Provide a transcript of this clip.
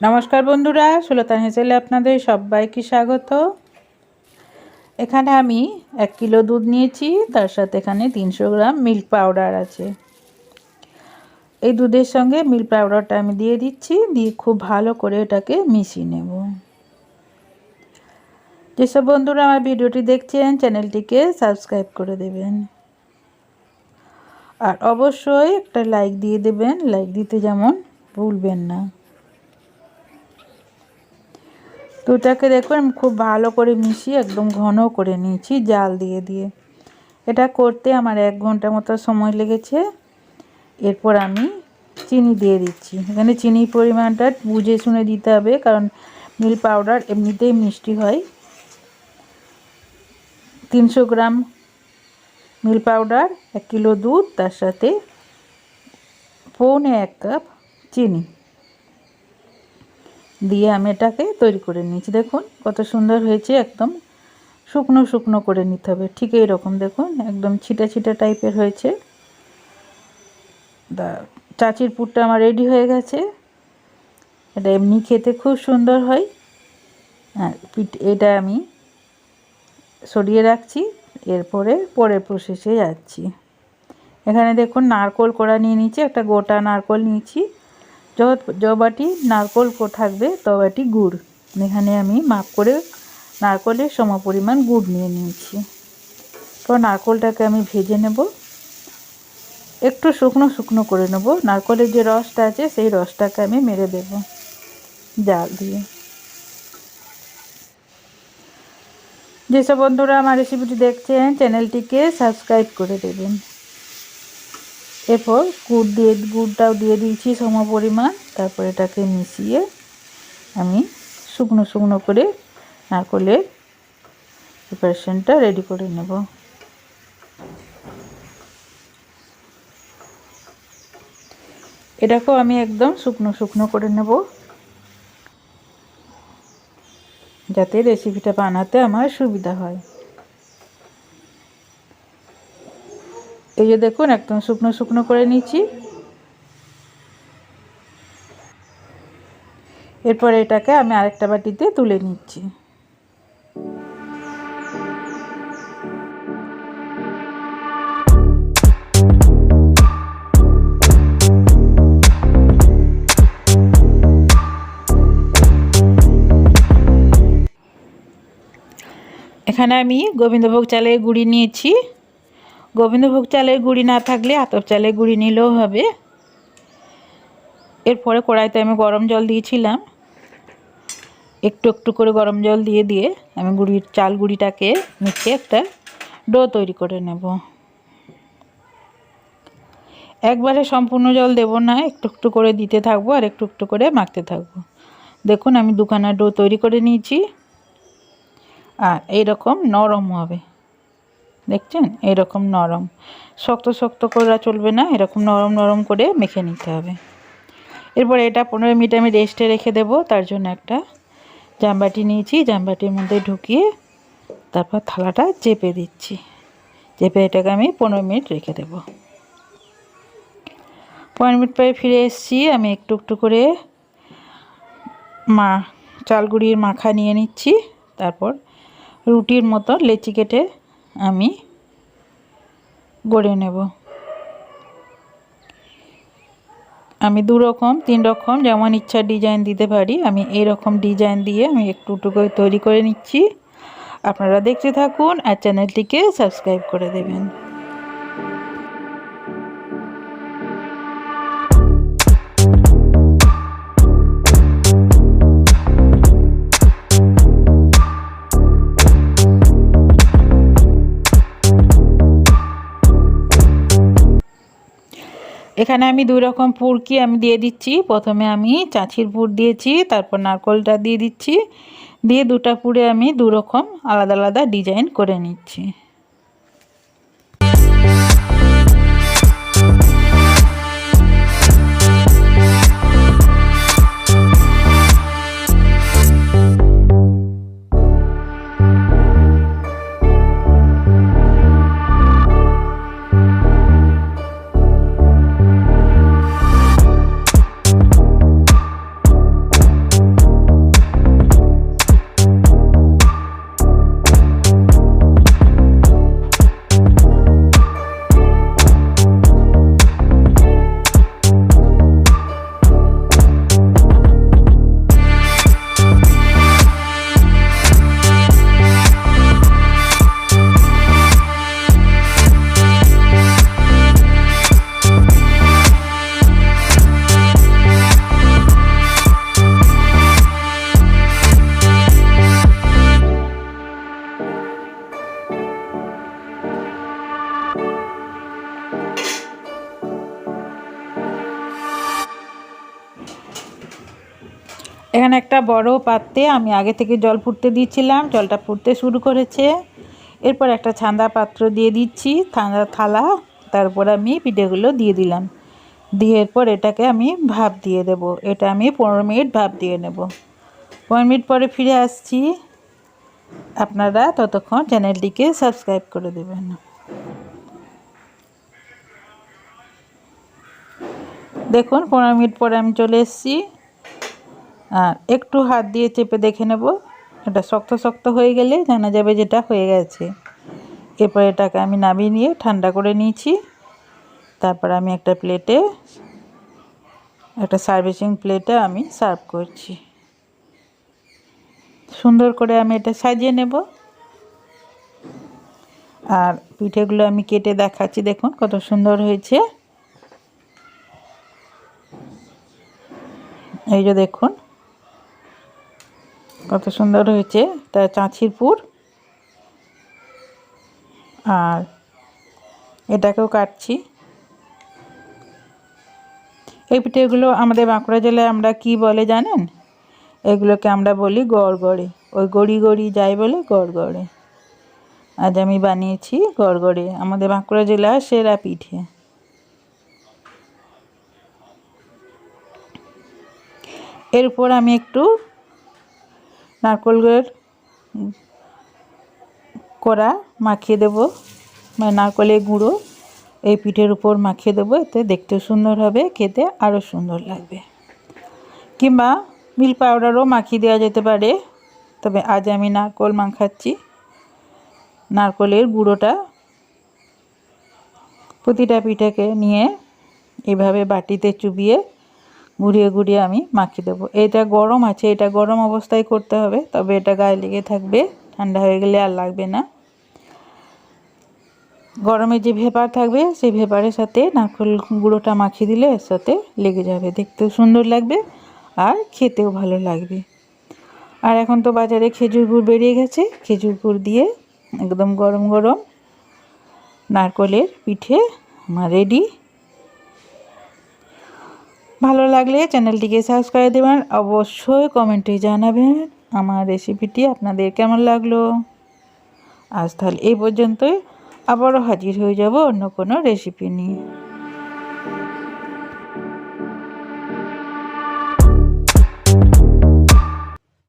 নমস্কার বন্ধুরা, সুলতান হেসেলে আপনাদের সবাইকে স্বাগত। এখানে আমি এক কিলো দুধ নিয়েছি, তার সাথে এখানে তিনশো গ্রাম মিল্ক পাউডার আছে। এই দুধের সঙ্গে মিল্ক পাউডারটা আমি দিয়ে দিচ্ছি, দিয়ে খুব ভালো করে এটাকে মিশিয়ে নেব। যেসব বন্ধুরা আমার ভিডিওটি দেখছেন, চ্যানেলটিকে সাবস্ক্রাইব করে দেবেন। আর অবশ্যই একটা লাইক দিয়ে দেবেন, লাইক দিতে যেমন ভুলবেন না। দুটাকে দেখুন, আমি খুব ভালো করে মিশিয়ে একদম ঘন করে নিয়েছি জাল দিয়ে দিয়ে। এটা করতে আমার এক ঘণ্টা মতো সময় লেগেছে। এরপর আমি চিনি দিয়ে দিচ্ছি। এখানে চিনির পরিমাণটা বুঝে শুনে দিতে হবে, কারণ মিল পাউডার এমনিতেই মিষ্টি হয়। তিনশো গ্রাম মিল পাউডার, এক কিলো দুধ, তার সাথে পৌনে এক কাপ চিনি। দিয়ে আমি এটাকে তৈরি করে নিয়েছি। দেখুন কত সুন্দর হয়েছে একদম। শুকনো শুকনো করে নিতে হবে। ঠিক এইরকম দেখুন, একদম ছিটা ছিটা টাইপের হয়েছে। দা, চাচির পুরটা আমার রেডি হয়ে গেছে। এটা এমনি খেতে খুব সুন্দর হয়। হ্যাঁ এটা আমি সরিয়ে রাখছি। এরপরে পরের প্রসেসে যাচ্ছি। এখানে দেখুন নারকোল কোড়া নিয়ে নিচ্ছি একটা গোটা নারকোল নিয়েছি। বাটি নারকোল থাকবে তবাটি গুড়। এখানে আমি মাপ করে নারকোলের সম পরিমাণ গুড় নিয়ে নিয়েছি। তো নারকোলটাকে আমি ভেজে নেব। একটু শুকনো শুকনো করে নেব। নারকোলের যে রসটা আছে, সেই রসটাকে আমি মেরে দেব জাল দিয়ে। যেসব বন্ধুরা আমার রেসিপিটি দেখছেন চ্যানেলটিকে সাবস্ক্রাইব করে দেবেন। এরপর গুড় দিয়ে, গুড়টাও দিয়ে দিয়েছি সম পরিমাণ। তারপর এটাকে মিশিয়ে আমি শুকনো শুকনো করে নারকলের প্রিপারেশনটা রেডি করে নেব। এটাকেও আমি একদম শুকনো শুকনো করে নেব। যাতে রেসিপিটা বানাতে আমার সুবিধা হয়। এই যে দেখুন, একদম শুকনো শুকনো করে নিচ্ছি। এরপর এটাকে আমি আরেকটা বাটিতে তুলে নিচ্ছি। এখানে আমি গোবিন্দভোগ চালের গুঁড়ি নিয়েছি। গোবিন্দভোগ চালের গুঁড়ি না থাকলে আতপ চালের গুঁড়ি নিলেও হবে। এরপরে কড়াইতে আমি গরম জল দিয়েছিলাম। একটু একটু করে গরম জল দিয়ে দিয়ে আমি গুঁড়ির, চাল গুঁড়িটাকে মিশিয়ে একটা ডো তৈরি করে নেব। একবারে সম্পূর্ণ জল দেব না, একটু একটু করে দিতে থাকব আর একটু একটু করে মাখতে থাকব। দেখুন আমি দুখানা ডো তৈরি করে নিয়েছি। আর এইরকম নরম হবে। দেখছেন? এরকম নরম। শক্ত শক্ত করা চলবে না, এরকম নরম নরম করে মেখে নিতে হবে। এরপর এটা পনেরো মিনিট আমি রেস্টে রেখে দেব, তার জন্য একটা জামবাটি নিয়েছি, জামবাটির মধ্যে ঢুকিয়ে তারপর থালাটা চেপে দিচ্ছি। চেপে এটাকে আমি পনেরো মিনিট রেখে দেব। পনেরো মিনিট পরে ফিরে এসেছি, আমি একটু একটু করে মা, চালগুড়ির মাখা নিয়ে নিচ্ছি, তারপর রুটির মতো লেচি কেটে আমি গড়ে নেব। আমি দু রকম, তিন রকম, যেমন ইচ্ছা ডিজাইন দিতে পারি, আমি এই রকম ডিজাইন দিয়ে আমি একটু একটু করে তৈরি করে নিচ্ছি। আপনারা দেখতে থাকুন আর চ্যানেলটিকে সাবস্ক্রাইব করে দেবেন। এখানে আমি দুই রকম পুরকি আমি দিয়ে দিচ্ছি। প্রথমে আমি চাঁচির পুর দিয়েছি, তারপর নারকলটা দিয়ে দিচ্ছি। দিয়ে দুটা পুরে আমি দু রকম আলাদা আলাদা ডিজাইন করে নিচ্ছি। এখানে একটা বড় পাত্রে আমি আগে থেকে জল ফুটতে দিয়েছিলাম, জলটা ফুটতে শুরু করেছে। এরপর একটা ছান্দা পাত্র দিয়ে দিচ্ছি ঠান্ডা থালা, তারপর আমি পিঠেগুলো দিয়ে দিলাম। দিয়ে এরপর এটাকে আমি ভাপ দিয়ে দেব, এটা আমি পনেরো মিনিট ভাপ দিয়ে নেব। পনেরো মিনিট পরে ফিরে আসছি। আপনারা ততক্ষণ চ্যানেলটিকে সাবস্ক্রাইব করে দেবেন। দেখুন, পনেরো মিনিট পরে আমি চলে এসেছি। একটু হাত দিয়ে চেপে দেখে নেব। এটা শক্ত শক্ত হয়ে গেলে জানা যাবে যেটা হয়ে গেছে। এরপর এটাকে আমি নামিয়ে নিয়ে ঠান্ডা করে নিয়েছি। তারপর আমি একটা প্লেটে, একটা সার্ভিসিং প্লেটে আমি সার্ভ করছি। সুন্দর করে আমি এটা সাজিয়ে নেব। আর পিঠেগুলো আমি কেটে দেখাচ্ছি, দেখুন কত সুন্দর হয়েছে। এই যে দেখুন কত সুন্দর হয়েছে। তা চাঁচির পুর আর এটাকেও কাটছি। এই পিঠেগুলো আমাদের বাঁকুড়া জেলায় আমরা কি বলে জানেন? এগুলোকে আমরা বলি গড়গড়ে। ওই গড়ি গড়ি যাই বলে গড়গড়ে। আজ আমি বানিয়েছি গড়গড়ে। আমাদের বাঁকুড়া জেলার সেরা পিঠে। এরপর আমি একটু নারকলের কড়া মাখিয়ে দেব। মানে নারকলের গুঁড়ো এই পিঠের উপর মাখিয়ে দেবো। এতে দেখতে সুন্দর হবে, খেতে আরও সুন্দর লাগবে। কিংবা মিল্ক পাউডারও মাখিয়ে দেওয়া যেতে পারে। তবে আজ আমি নারকল মাখাচ্ছি। নারকলের গুঁড়োটা প্রতিটা পিঠাকে নিয়ে এভাবে বাটিতে চুবিয়ে ঘুরিয়ে ঘুরিয়ে আমি মাখিয়ে দেবো। এটা গরম আছে, এটা গরম অবস্থায় করতে হবে, তবে এটা গায়ে লেগে থাকবে, ঠান্ডা হয়ে গেলে আর লাগবে না। গরমে যে ভেপার থাকবে, সেই ভেপারের সাথে নারকেল গুঁড়োটা মাখিয়ে দিলে এর সাথে লেগে যাবে। দেখতেও সুন্দর লাগবে আর খেতেও ভালো লাগবে। আর এখন তো বাজারে খেজুর গুড় বেরিয়ে গেছে। খেজুর গুড় দিয়ে একদম গরম গরম নারকলের পিঠে আমার রেডি। ভালো লাগলে চ্যানেলটিকে সাবস্ক্রাইব দেবেন, অবশ্যই কমেন্টে জানাবেন আমার রেসিপিটি আপনাদের কেমন লাগল। আজ তাহলে এই পর্যন্তই, আবারও হাজির হয়ে যাব অন্য কোনো রেসিপি নিয়ে।